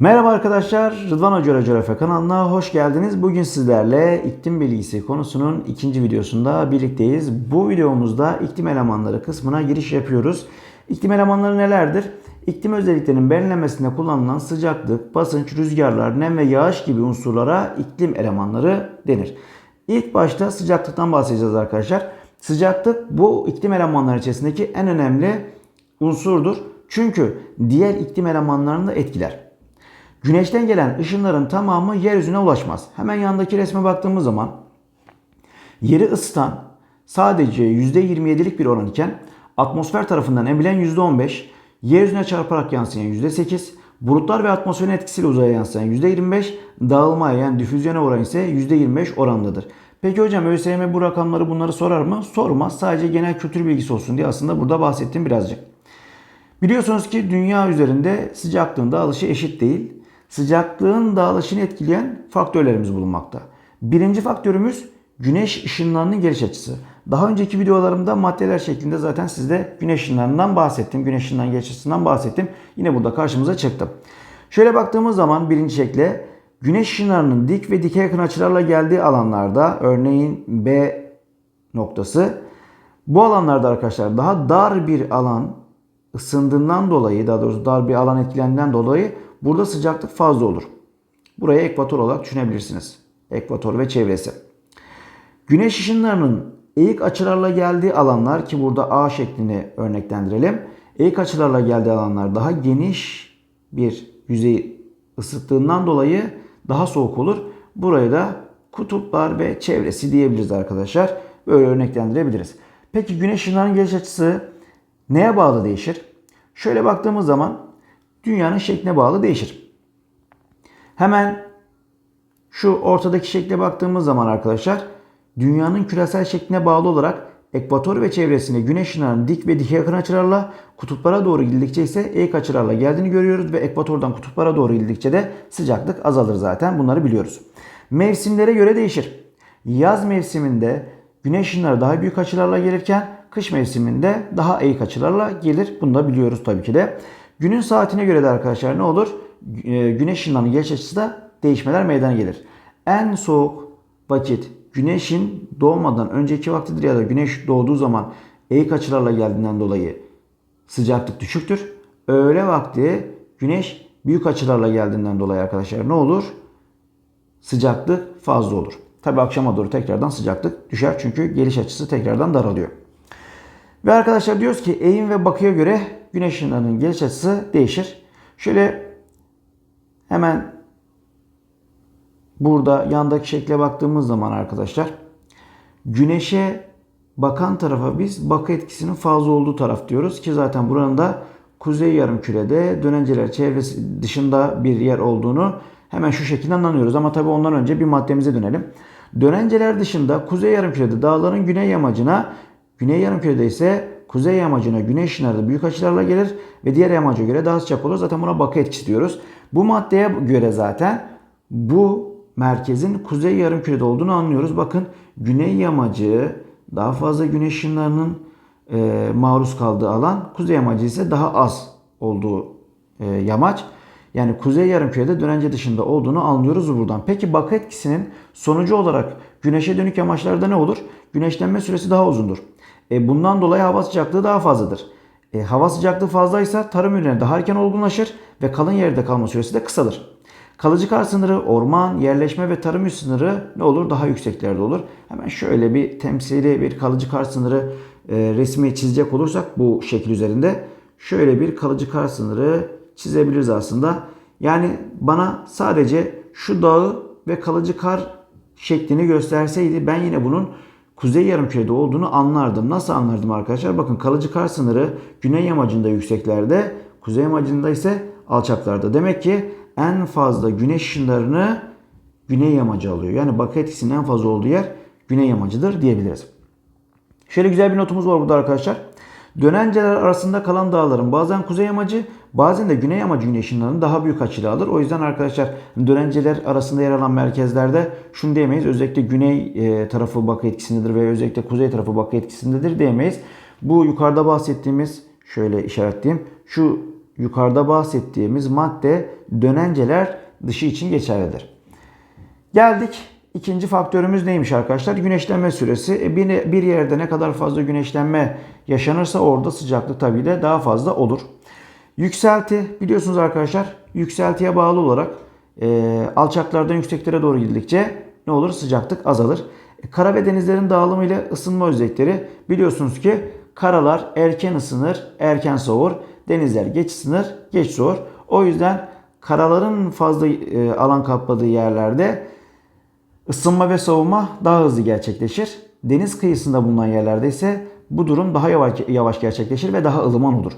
Merhaba arkadaşlar, Rıdvan Hoca Efe kanalına hoş geldiniz. Bugün sizlerle iklim bilgisi konusunun ikinci videosunda birlikteyiz. Bu videomuzda iklim elemanları kısmına giriş yapıyoruz. İklim elemanları nelerdir? İklim özelliklerinin belirlenmesinde kullanılan sıcaklık, basınç, rüzgarlar, nem ve yağış gibi unsurlara iklim elemanları denir. İlk başta sıcaklıktan bahsedeceğiz arkadaşlar. Sıcaklık bu iklim elemanları içerisindeki en önemli unsurdur. Çünkü diğer iklim elemanlarını da etkiler. Güneşten gelen ışınların tamamı yeryüzüne ulaşmaz. Hemen yandaki resme baktığımız zaman yeri ısıtan sadece %27'lik bir oran iken atmosfer tarafından emilen %15, yeryüzüne çarparak yansıyan %8, bulutlar ve atmosferin etkisiyle uzaya yansıyan %25, dağılmaya yani difüzyona oran ise %25 orandadır. Peki hocam ÖSYM bu rakamları bunları sorar mı? Sormaz. Sadece genel kültür bilgisi olsun diye aslında burada bahsettim birazcık. Biliyorsunuz ki dünya üzerinde sıcaklığın dağılışı eşit değil. Sıcaklığın dağılışını etkileyen faktörlerimiz bulunmakta. Birinci faktörümüz güneş ışınlarının geliş açısı. Daha önceki videolarımda maddeler şeklinde zaten sizde güneş ışınlarından bahsettim. Güneş ışınlarının geliş açısından bahsettim. Yine burada karşımıza çıktı. Şöyle baktığımız zaman birinci şekle güneş ışınlarının dik ve dikey yakın açılarla geldiği alanlarda örneğin B noktası bu alanlarda arkadaşlar daha dar bir alan ısındığından dolayı daha doğrusu dar bir alan etkilendiğinden dolayı burada sıcaklık fazla olur. Buraya ekvator olarak düşünebilirsiniz. Ekvator ve çevresi. Güneş ışınlarının eğik açılarla geldiği alanlar ki burada A şeklini örneklendirelim. Eğik açılarla geldiği alanlar daha geniş bir yüzeyi ısıttığından dolayı daha soğuk olur. Burayı da kutuplar ve çevresi diyebiliriz arkadaşlar. Böyle örneklendirebiliriz. Peki güneş ışınlarının geliş açısı neye bağlı değişir? Şöyle baktığımız zaman dünyanın şekline bağlı değişir. Hemen şu ortadaki şekle baktığımız zaman arkadaşlar dünyanın küresel şekline bağlı olarak ekvator ve çevresine güneş ışınlarının dik ve dikey yakın açılarla kutuplara doğru gidildikçe ise eğik açılarla geldiğini görüyoruz ve ekvatordan kutuplara doğru gidildikçe de sıcaklık azalır zaten bunları biliyoruz. Mevsimlere göre değişir. Yaz mevsiminde güneş ışınları daha büyük açılarla gelirken kış mevsiminde daha eğik açılarla gelir. Bunu da biliyoruz tabii ki de. Günün saatine göre de arkadaşlar ne olur? Ee, Güneş ışınlarının geliş açısı da değişmeler meydana gelir. En soğuk vakit güneşin doğmadan önceki vaktidir ya da güneş doğduğu zaman eğik açılarla geldiğinden dolayı sıcaklık düşüktür. Öğle vakti güneş büyük açılarla geldiğinden dolayı arkadaşlar ne olur? Sıcaklık fazla olur. Tabi akşama doğru tekrardan sıcaklık düşer çünkü geliş açısı tekrardan daralıyor. Ve arkadaşlar diyoruz ki eğim ve bakıya göre güneş ışınlarının geliş açısı değişir. Şöyle hemen burada yandaki şekle baktığımız zaman arkadaşlar güneşe bakan tarafa biz bakı etkisinin fazla olduğu taraf diyoruz ki zaten buranın da kuzey yarımkürede dönenceler çevresi dışında bir yer olduğunu hemen şu şekilde anlıyoruz. Ama tabii ondan önce bir maddemize dönelim. Dönenceler dışında kuzey yarımkürede dağların güney yamacına Güney yarımkürede ise kuzey yamacına güneş ışınları büyük açılarla gelir ve diğer yamaca göre daha sıcak olur. Zaten buna bakı etkisi diyoruz. Bu maddeye göre zaten bu merkezin kuzey yarımkürede olduğunu anlıyoruz. Bakın güney yamacı daha fazla güneş ışınlarının e, maruz kaldığı alan, kuzey yamacı ise daha az olduğu e, yamaç. Yani kuzey yarımkürede dönence dışında olduğunu anlıyoruz buradan. Peki bakı etkisinin sonucu olarak güneşe dönük yamaçlarda ne olur? Güneşlenme süresi daha uzundur. E, bundan dolayı hava sıcaklığı daha fazladır. E, hava sıcaklığı fazlaysa tarım ürünleri daha erken olgunlaşır ve kalın yerde kalma süresi de kısalır. Kalıcı kar sınırı, orman, yerleşme ve tarım üst sınırı ne olur? Daha yükseklerde olur. Hemen şöyle bir temsili bir kalıcı kar sınırı e, resmi çizecek olursak bu şekil üzerinde şöyle bir kalıcı kar sınırı çizebiliriz aslında. Yani bana sadece şu dağı ve kalıcı kar şeklini gösterseydi ben yine bunun kuzey yarımkürede olduğunu anlardım. Nasıl anlardım arkadaşlar? Bakın kalıcı kar sınırı güney yamacında yükseklerde, kuzey yamacında ise alçaklarda. Demek ki en fazla güneş ışınlarını güney yamacı alıyor. Yani bakı etkisinin en fazla olduğu yer güney yamacıdır diyebiliriz. Şöyle güzel bir notumuz var burada arkadaşlar. Dönenceler arasında kalan dağların bazen kuzey yamacı bazen de güney yamacı güneş daha büyük açıyla alır. O yüzden arkadaşlar dönenceler arasında yer alan merkezlerde şunu diyemeyiz. Özellikle güney e, tarafı bakı etkisindedir ve özellikle kuzey tarafı bakı etkisindedir diyemeyiz. Bu yukarıda bahsettiğimiz şöyle işaretleyeyim. Şu yukarıda bahsettiğimiz madde dönenceler dışı için geçerlidir. Geldik ikinci faktörümüz neymiş arkadaşlar? Güneşlenme süresi. E, bir, yerde ne kadar fazla güneşlenme yaşanırsa orada sıcaklık tabii de daha fazla olur. Yükselti biliyorsunuz arkadaşlar yükseltiye bağlı olarak e, alçaklardan yükseklere doğru gidildikçe ne olur? Sıcaklık azalır. E, kara ve denizlerin dağılımı ile ısınma özellikleri biliyorsunuz ki karalar erken ısınır, erken soğur. Denizler geç ısınır, geç soğur. O yüzden karaların fazla e, alan kapladığı yerlerde ısınma ve soğuma daha hızlı gerçekleşir. Deniz kıyısında bulunan yerlerde ise bu durum daha yavaş, yavaş gerçekleşir ve daha ılıman olur.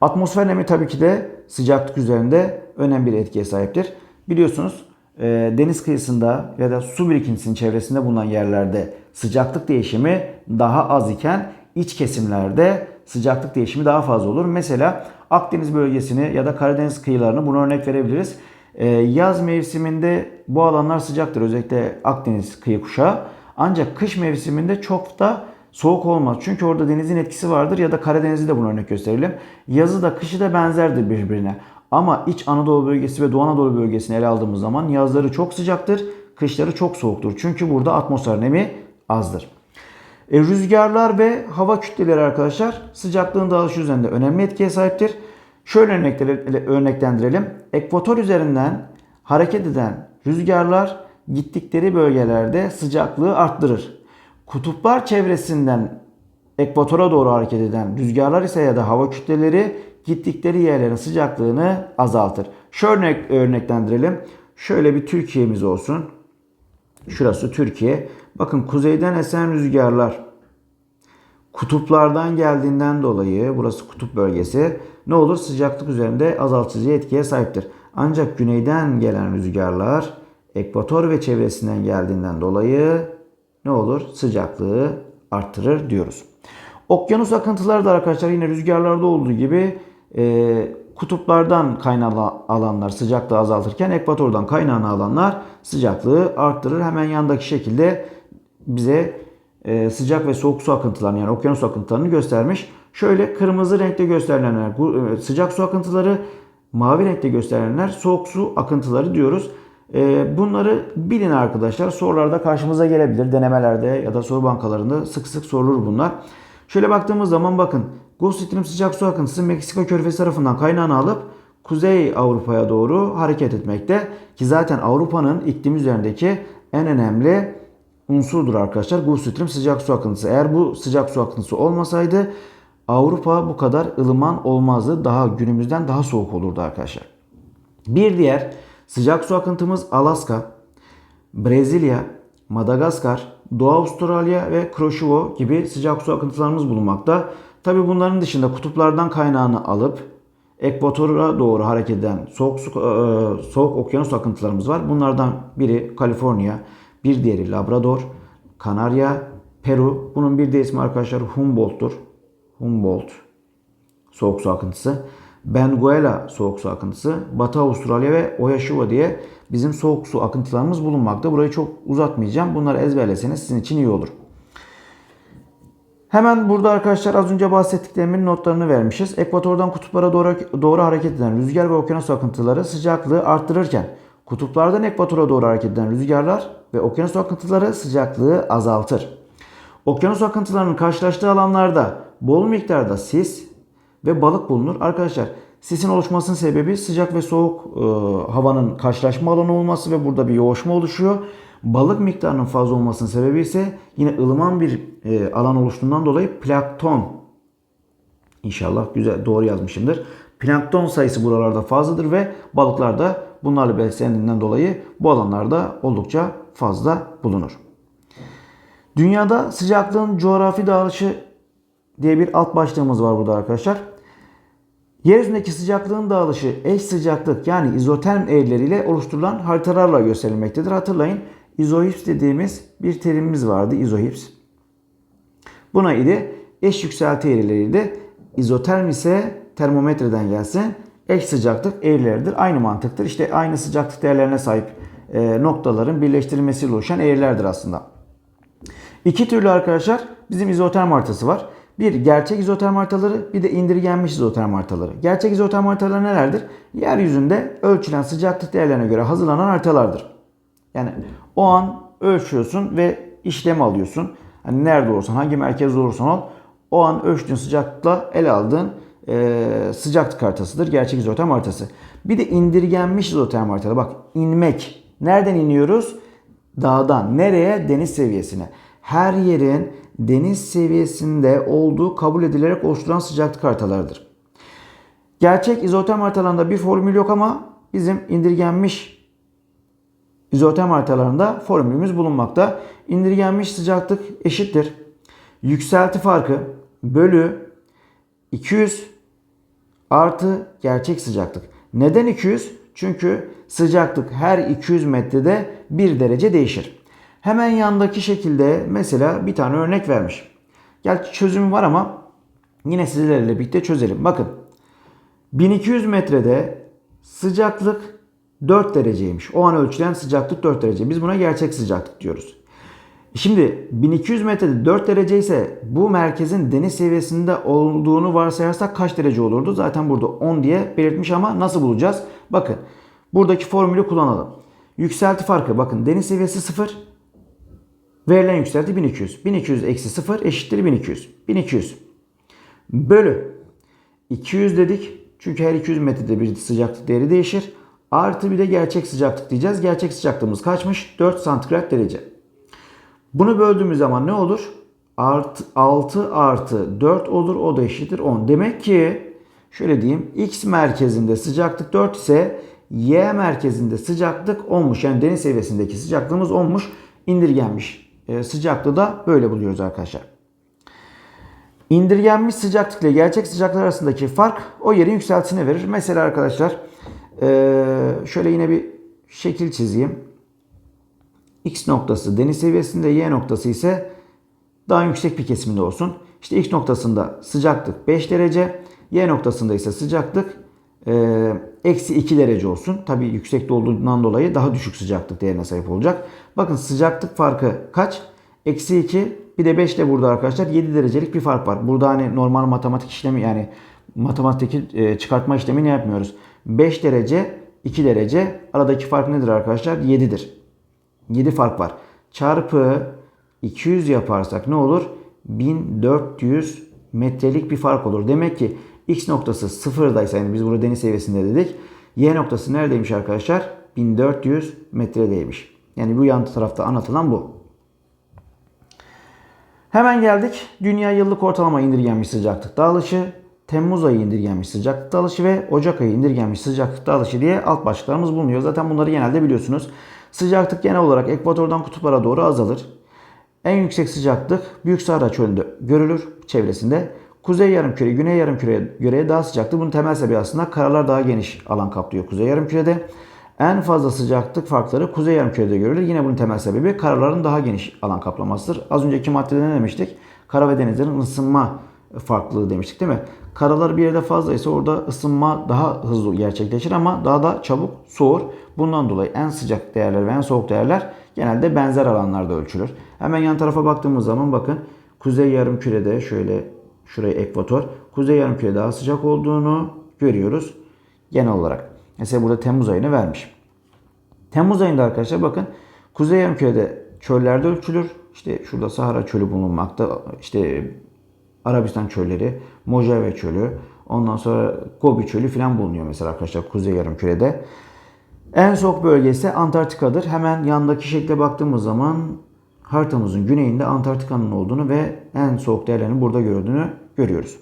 Atmosfer nemi tabii ki de sıcaklık üzerinde önemli bir etkiye sahiptir. Biliyorsunuz e, deniz kıyısında ya da su birikintisinin çevresinde bulunan yerlerde sıcaklık değişimi daha az iken iç kesimlerde sıcaklık değişimi daha fazla olur. Mesela Akdeniz bölgesini ya da Karadeniz kıyılarını buna örnek verebiliriz. E, yaz mevsiminde bu alanlar sıcaktır özellikle Akdeniz kıyı kuşağı. Ancak kış mevsiminde çok da soğuk olmaz. Çünkü orada denizin etkisi vardır ya da Karadeniz'i de buna örnek gösterelim. Yazı da kışı da benzerdir birbirine. Ama İç Anadolu bölgesi ve Doğu Anadolu bölgesini ele aldığımız zaman yazları çok sıcaktır, kışları çok soğuktur. Çünkü burada atmosfer nemi azdır. E, rüzgarlar ve hava kütleleri arkadaşlar sıcaklığın dağılışı üzerinde önemli etkiye sahiptir. Şöyle örneklendirelim. Ekvator üzerinden hareket eden rüzgarlar gittikleri bölgelerde sıcaklığı arttırır. Kutuplar çevresinden ekvatora doğru hareket eden rüzgarlar ise ya da hava kütleleri gittikleri yerlerin sıcaklığını azaltır. Şöyle örneklendirelim. Şöyle bir Türkiye'miz olsun. Şurası Türkiye. Bakın kuzeyden esen rüzgarlar kutuplardan geldiğinden dolayı burası kutup bölgesi ne olur sıcaklık üzerinde azaltıcı etkiye sahiptir. Ancak güneyden gelen rüzgarlar ekvator ve çevresinden geldiğinden dolayı ne olur sıcaklığı arttırır diyoruz. Okyanus akıntıları da arkadaşlar yine rüzgarlarda olduğu gibi e, kutuplardan kaynağı alanlar sıcaklığı azaltırken ekvatordan kaynağını alanlar sıcaklığı arttırır. Hemen yandaki şekilde bize e, sıcak ve soğuk su akıntılarını yani okyanus akıntılarını göstermiş. Şöyle kırmızı renkte gösterilenler e, sıcak su akıntıları, mavi renkte gösterilenler soğuk su akıntıları diyoruz. E, bunları bilin arkadaşlar. Sorularda karşımıza gelebilir. Denemelerde ya da soru bankalarında sık sık sorulur bunlar. Şöyle baktığımız zaman bakın Gulf Stream sıcak su akıntısı Meksika körfezi tarafından kaynağını alıp Kuzey Avrupa'ya doğru hareket etmekte. Ki zaten Avrupa'nın iklim üzerindeki en önemli unsurdur arkadaşlar. Gulf Stream sıcak su akıntısı. Eğer bu sıcak su akıntısı olmasaydı Avrupa bu kadar ılıman olmazdı. Daha günümüzden daha soğuk olurdu arkadaşlar. Bir diğer sıcak su akıntımız Alaska, Brezilya, Madagaskar, Doğu Avustralya ve Kroşivo gibi sıcak su akıntılarımız bulunmakta. Tabi bunların dışında kutuplardan kaynağını alıp ekvatora doğru hareket eden soğuk, su, e, soğuk okyanus akıntılarımız var. Bunlardan biri Kaliforniya, bir diğeri Labrador, Kanarya, Peru. Bunun bir de ismi arkadaşlar Humboldt'tur. Humboldt soğuk su akıntısı. Benguela soğuk su akıntısı, Batı Avustralya ve Oyashiwa diye bizim soğuk su akıntılarımız bulunmakta. Burayı çok uzatmayacağım. Bunları ezberleseniz sizin için iyi olur. Hemen burada arkadaşlar az önce bahsettiklerimin notlarını vermişiz. Ekvatordan kutuplara doğru, doğru hareket eden rüzgar ve okyanus akıntıları sıcaklığı arttırırken kutuplardan ekvatora doğru hareket eden rüzgarlar ve okyanus akıntıları sıcaklığı azaltır. Okyanus akıntılarının karşılaştığı alanlarda bol miktarda sis ve balık bulunur. Arkadaşlar sisin oluşmasının sebebi sıcak ve soğuk e, havanın karşılaşma alanı olması ve burada bir yoğuşma oluşuyor. Balık miktarının fazla olmasının sebebi ise yine ılıman bir e, alan oluştuğundan dolayı plankton İnşallah güzel doğru yazmışımdır. Plankton sayısı buralarda fazladır ve balıklar da bunlarla beslendiğinden dolayı bu alanlarda oldukça fazla bulunur. Dünyada sıcaklığın coğrafi dağılışı diye bir alt başlığımız var burada arkadaşlar. Yeryüzündeki sıcaklığın dağılışı eş sıcaklık yani izoterm eğrileriyle oluşturulan haritalarla gösterilmektedir. Hatırlayın izohips dediğimiz bir terimimiz vardı izohips. Buna ile eş yükselti eğrileriydi. İzoterm ise termometreden gelsin. Eş sıcaklık eğrileridir. Aynı mantıktır. İşte aynı sıcaklık değerlerine sahip e, noktaların birleştirilmesiyle oluşan eğrilerdir aslında. İki türlü arkadaşlar bizim izoterm haritası var. Bir gerçek izoterm haritaları bir de indirgenmiş izoterm haritaları. Gerçek izoterm haritaları nelerdir? Yeryüzünde ölçülen sıcaklık değerlerine göre hazırlanan haritalardır. Yani o an ölçüyorsun ve işlem alıyorsun. Hani nerede olursan, hangi merkez olursan ol, o an ölçtüğün sıcaklıkla ele aldığın e, sıcaklık haritasıdır. Gerçek izoterm haritası. Bir de indirgenmiş izoterm haritaları. Bak inmek. Nereden iniyoruz? Dağdan. Nereye? Deniz seviyesine. Her yerin deniz seviyesinde olduğu kabul edilerek oluşturulan sıcaklık haritalarıdır. Gerçek izoterm haritalarında bir formül yok ama bizim indirgenmiş izoterm haritalarında formülümüz bulunmakta. İndirgenmiş sıcaklık eşittir. Yükselti farkı bölü 200 artı gerçek sıcaklık. Neden 200? Çünkü sıcaklık her 200 metrede 1 derece değişir. Hemen yandaki şekilde mesela bir tane örnek vermiş. Gerçi çözümü var ama yine sizlerle birlikte çözelim. Bakın 1200 metrede sıcaklık 4 dereceymiş. O an ölçülen sıcaklık 4 derece. Biz buna gerçek sıcaklık diyoruz. Şimdi 1200 metrede 4 derece ise bu merkezin deniz seviyesinde olduğunu varsayarsak kaç derece olurdu? Zaten burada 10 diye belirtmiş ama nasıl bulacağız? Bakın buradaki formülü kullanalım. Yükselti farkı bakın deniz seviyesi 0. Verilen yükselti 1200. 1200 eksi 0 eşittir 1200. 1200 bölü 200 dedik. Çünkü her 200 metrede bir sıcaklık değeri değişir. Artı bir de gerçek sıcaklık diyeceğiz. Gerçek sıcaklığımız kaçmış? 4 santigrat derece. Bunu böldüğümüz zaman ne olur? Artı, 6 artı 4 olur. O da eşittir 10. Demek ki şöyle diyeyim. X merkezinde sıcaklık 4 ise Y merkezinde sıcaklık 10'muş. Yani deniz seviyesindeki sıcaklığımız 10'muş. İndirgenmiş e, sıcaklığı da böyle buluyoruz arkadaşlar. İndirgenmiş sıcaklık ile gerçek sıcaklık arasındaki fark o yerin yükseltisine verir. Mesela arkadaşlar e, şöyle yine bir şekil çizeyim. X noktası deniz seviyesinde, Y noktası ise daha yüksek bir kesiminde olsun. İşte X noktasında sıcaklık 5 derece, Y noktasında ise sıcaklık eksi 2 derece olsun. Tabi yüksekte olduğundan dolayı daha düşük sıcaklık değerine sahip olacak. Bakın sıcaklık farkı kaç? Eksi 2 bir de 5 de burada arkadaşlar 7 derecelik bir fark var. Burada hani normal matematik işlemi yani matematikteki e, çıkartma işlemini yapmıyoruz. 5 derece 2 derece aradaki fark nedir arkadaşlar? 7'dir. 7 fark var. Çarpı 200 yaparsak ne olur? 1400 metrelik bir fark olur. Demek ki x noktası sıfırdaysa yani biz burada deniz seviyesinde dedik. Y noktası neredeymiş arkadaşlar? 1400 metredeymiş. Yani bu yan tarafta anlatılan bu. Hemen geldik. Dünya yıllık ortalama indirgenmiş sıcaklık dağılışı, Temmuz ayı indirgenmiş sıcaklık dağılışı ve Ocak ayı indirgenmiş sıcaklık dağılışı diye alt başlıklarımız bulunuyor. Zaten bunları genelde biliyorsunuz. Sıcaklık genel olarak ekvatordan kutuplara doğru azalır. En yüksek sıcaklık Büyük Sahra Çölü'nde görülür çevresinde. Kuzey yarımküre, güney yarımküreye göre daha sıcaktır. Bunun temel sebebi aslında karalar daha geniş alan kaplıyor kuzey yarımkürede. En fazla sıcaklık farkları kuzey yarımkürede görülür. Yine bunun temel sebebi karaların daha geniş alan kaplamasıdır. Az önceki maddede ne demiştik? Kara ve denizlerin ısınma farklılığı demiştik değil mi? Karalar bir yerde fazlaysa orada ısınma daha hızlı gerçekleşir ama daha da çabuk soğur. Bundan dolayı en sıcak değerler ve en soğuk değerler genelde benzer alanlarda ölçülür. Hemen yan tarafa baktığımız zaman bakın kuzey yarımkürede şöyle şuraya ekvator. Kuzey yarımküre daha sıcak olduğunu görüyoruz genel olarak. Mesela burada Temmuz ayını vermiş. Temmuz ayında arkadaşlar bakın kuzey yarımkürede çöllerde ölçülür. İşte şurada Sahara çölü bulunmakta. İşte Arabistan çölleri, Mojave çölü, ondan sonra Gobi çölü falan bulunuyor mesela arkadaşlar kuzey yarımkürede. En soğuk bölge ise Antarktika'dır. Hemen yandaki şekle baktığımız zaman haritamızın güneyinde Antarktika'nın olduğunu ve en soğuk değerlerinin burada gördüğünü görüyoruz.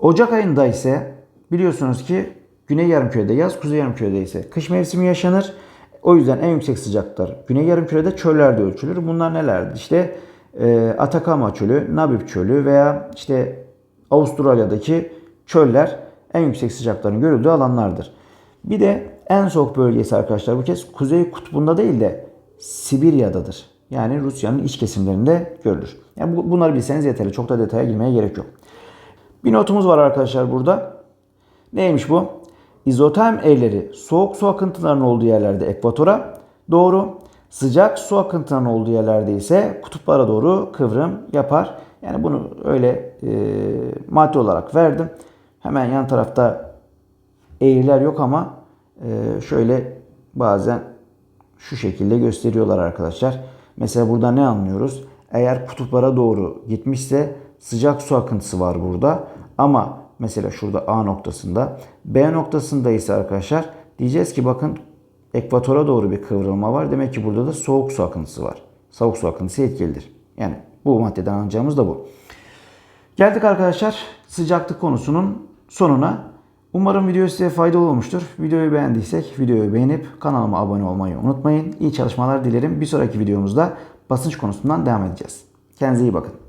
Ocak ayında ise biliyorsunuz ki güney yarımkürede yaz, kuzey yarımkürede ise kış mevsimi yaşanır. O yüzden en yüksek sıcaklıklar güney yarımkürede çöllerde ölçülür. Bunlar nelerdir? İşte e, Atakama çölü, Namib çölü veya işte Avustralya'daki çöller en yüksek sıcaklıkların görüldüğü alanlardır. Bir de en soğuk bölgesi arkadaşlar bu kez Kuzey Kutbu'nda değil de Sibirya'dadır. Yani Rusya'nın iç kesimlerinde görülür. Yani bunları bilseniz yeterli. Çok da detaya girmeye gerek yok. Bir notumuz var arkadaşlar burada. Neymiş bu? İzoterm evleri soğuk su akıntılarının olduğu yerlerde ekvatora doğru, sıcak su akıntılarının olduğu yerlerde ise kutuplara doğru kıvrım yapar. Yani bunu öyle e, madde olarak verdim. Hemen yan tarafta eğriler yok ama e, şöyle bazen şu şekilde gösteriyorlar arkadaşlar. Mesela burada ne anlıyoruz? Eğer kutuplara doğru gitmişse sıcak su akıntısı var burada. Ama mesela şurada A noktasında. B noktasında ise arkadaşlar diyeceğiz ki bakın ekvatora doğru bir kıvrılma var. Demek ki burada da soğuk su akıntısı var. Soğuk su akıntısı etkilidir. Yani bu maddeden anlayacağımız da bu. Geldik arkadaşlar sıcaklık konusunun sonuna. Umarım video size faydalı olmuştur. Videoyu beğendiysek videoyu beğenip kanalıma abone olmayı unutmayın. İyi çalışmalar dilerim. Bir sonraki videomuzda basınç konusundan devam edeceğiz. Kendinize iyi bakın.